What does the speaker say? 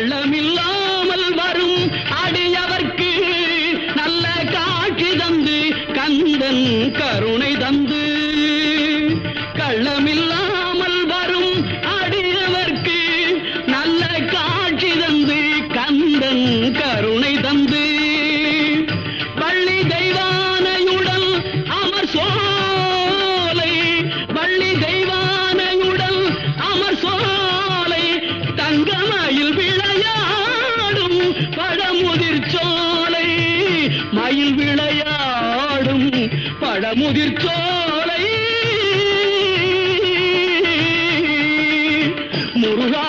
வெள்ளமில்லாமல் வரும் அடியவர்க்கு நல்ல காட்சி தந்து கந்தன் கருணை தந்து. கள்ளமில்லாமல் வரும் அடியவர்க்கு நல்ல காட்சி தந்து கந்தன் கருணை பழமுதிர் சோலை மயில் விளையாடும் பழமுதிர் சோலை. முருகா